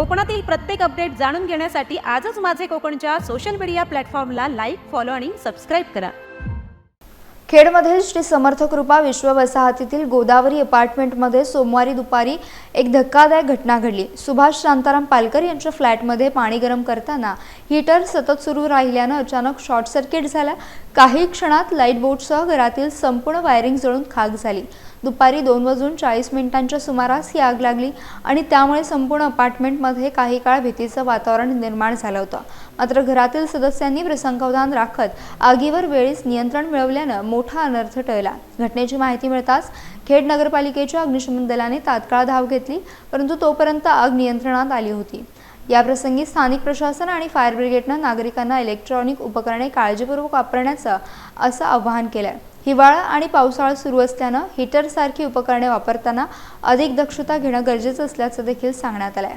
कोकणातील प्रत्येक अपडेट जाणून घेण्यासाठी आजच माझे कोकणच्या सोशल मीडिया प्लॅटफॉर्मला लाईक फॉलो आणि सबस्क्राईब करा. खेडमधील श्री समर्थ कृपा विश्व वसाहतीतील गोदावरी अपार्टमेंटमध्ये सोमवारी दुपारी एक धक्कादायक घटना घडली. सुभाष शांताराम पालकर यांच्या फ्लॅटमध्ये पाणी गरम करताना हीटर सतत सुरू राहिल्यानं अचानक शॉर्ट सर्किट झाला. काही क्षणात लाइट बोर्डसह घरातील संपूर्ण वायरिंग जळून खाक झाली. दुपारी दोन वाजून चाळीस मिनिटांच्या सुमारास ही आग लागली आणि त्यामुळे संपूर्ण अपार्टमेंटमध्ये काही काळ भीतीचं वातावरण निर्माण झालं होतं. मात्र घरातील सदस्यांनी प्रसंगावधान राखत आगीवर वेळीच नियंत्रण मिळवल्यानं मोठा अनर्थ टळला. घटनेची माहिती मिळताच खेड नगरपालिकेच्या अग्निशमन दलाने तात्काळ धाव घेतली परंतु तोपर्यंत आग नियंत्रणात आली होती. याप्रसंगी स्थानिक प्रशासन आणि फायर ब्रिगेडनं नागरिकांना इलेक्ट्रॉनिक उपकरणे काळजीपूर्वक वापरण्याचं असं आवाहन केलं आहे हिवाळा आणि पावसाळा सुरू असल्यानं हीटरसारखी उपकरणे वापरताना अधिक दक्षता घेणं गरजेचं असल्याचं देखील सांगण्यात आलंय.